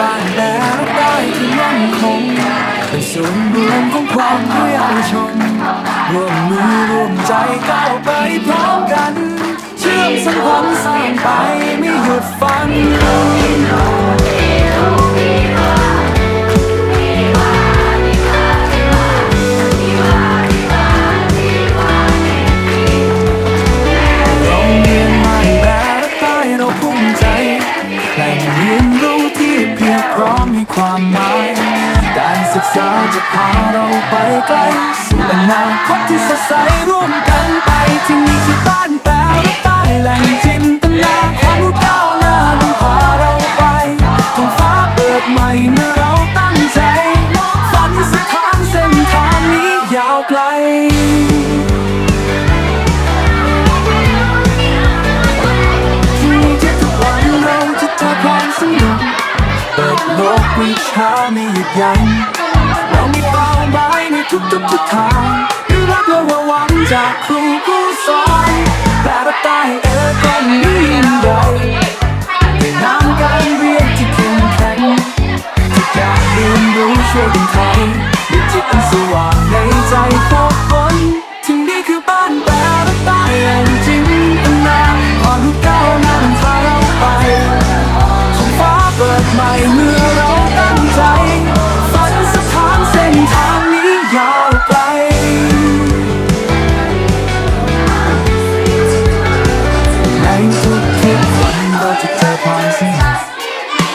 บ้านแดนได้ที่มั่นคงเป็นศูนย์รวมของความเพื่อเยาวชนร่วมมือร่วมใจก้าวไปพร้อมกัน เชื่อมสังคมสร้างไปไม่หยุดฝันโรงเรียนมาแบบใต้เราภูมิใจแหล่งเรียนรู้ ความหมาย การศึกษาจะพาเราไปไกลสู่อนาคตที่สดใสร่วมกันไปที่นี่คือบ้านแปลใต้แหล่งที่ วิชาไม่หยุดยั้งเรามีเป้าหมายในทุกๆทุกทางด้รักและว่าหวังจากครูผู้สอนแต่ละใต้เอ๋ก็มียิ่งใหญ่ด้น้ำการเรียนที่เข้มแข็งที่อยากเรียนรู้ช่วยกันไทยด้วยจิตอันสว่างในใจพวกคนที่นี่คือบ้านแต่ละใต้แห่งจินตนาความรู้ก้าวหน้านำพาเราไปท้องฟ้าเปิดใหม่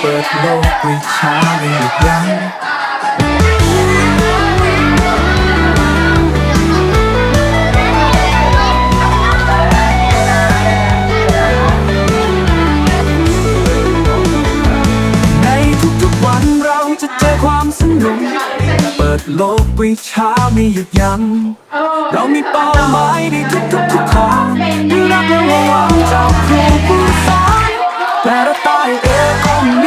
ปิดโลกวิชาไม่หยุดยั้งในทุกๆวันเราจะเจอความสนุก เปิดโลกวิชาไม่หยุดยั้งเรามีเป้าหมายในทุกๆทุกทางด้วยรักและหวังจากครูผู้สอนแต่ละใต้เอก็มี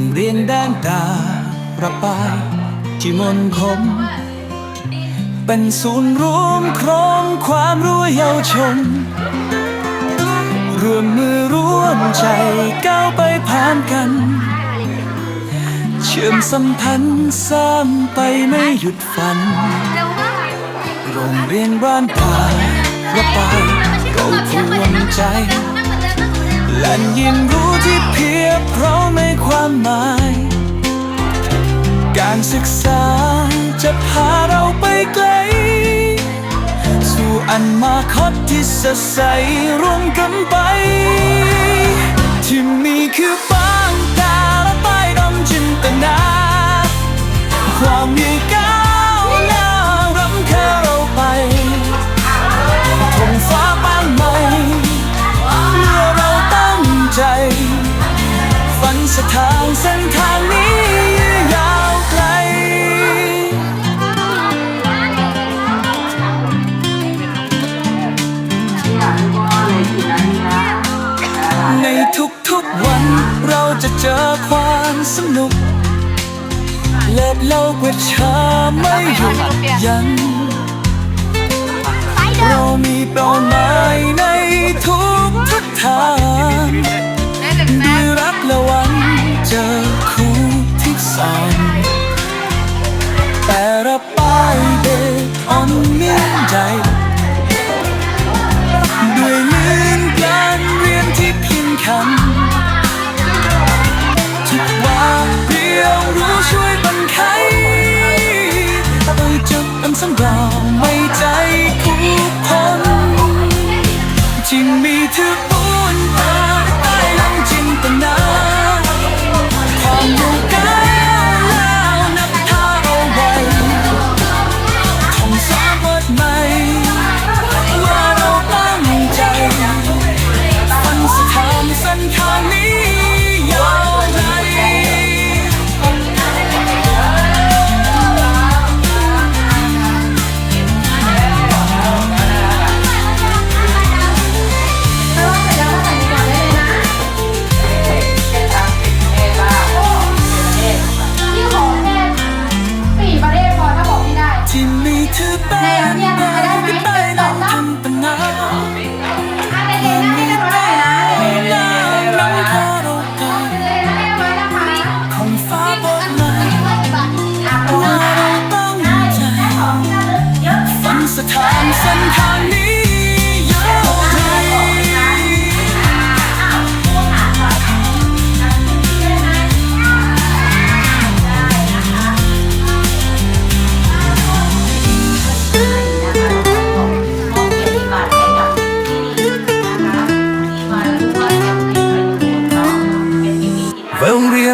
งเรียนด้านดาประปายที่มนคม เป็นศูนย์รวมโครงความรู้เยาวชนร่วมมือร่วมใจก้าวไปผ่านกัน เชื่อมสัมพันธ์สร้างไปไม่หยุดฝัน โรงเรียนบ้านป่าระปายเราภูมิใจแหล่งยินรู้ที่ ยบพร้อมในความหมาย การศึกษาจะพาเราไปไกล สู่อันมาคตที่สดใสร่วมกัน เราจะเจอความสนุก เลิศโลกวิชาไม่หยุดยั้งเรามีเป้าหมายในทุกทิศทาง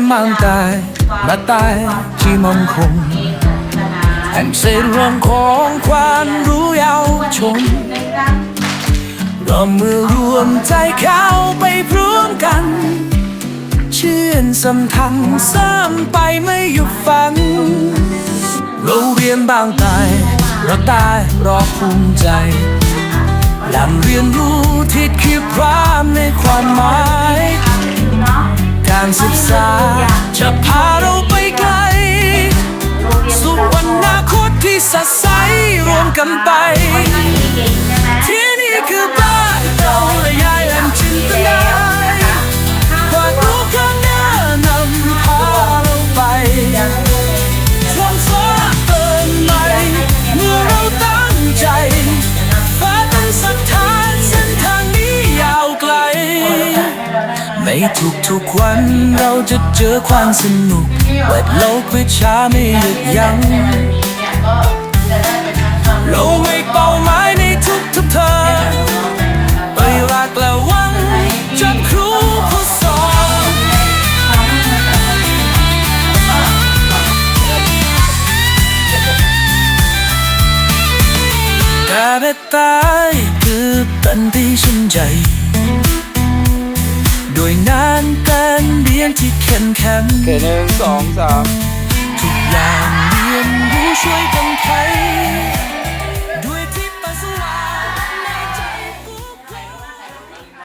mang tài มาตายที่มนคงแห่งเศษรวมของความรู้ยาวชนร่วมมือรวมใจเข้าไปพร้อมกันเชื่อนสัมทันซ้ำไปไม่หยุดฝันโรงเรียนบางตายเราตายรอภูมิใจหลังเรียนรู้ที่คือความใน จะพาเราไปไกล สู่อนาคตที่สดใสรวมกันไป ที่นี่คือ ทุกทุกๆวันเราจะเจอความสนุกเปิดโลกวิชาไม่หยุดยั้งเราไม่เป้าหม ด้วยงานการเรียนที่เข้มแข็งโอเคหนึ่งสองสามทุกอย่างเรียนรู้ช่วยกันไข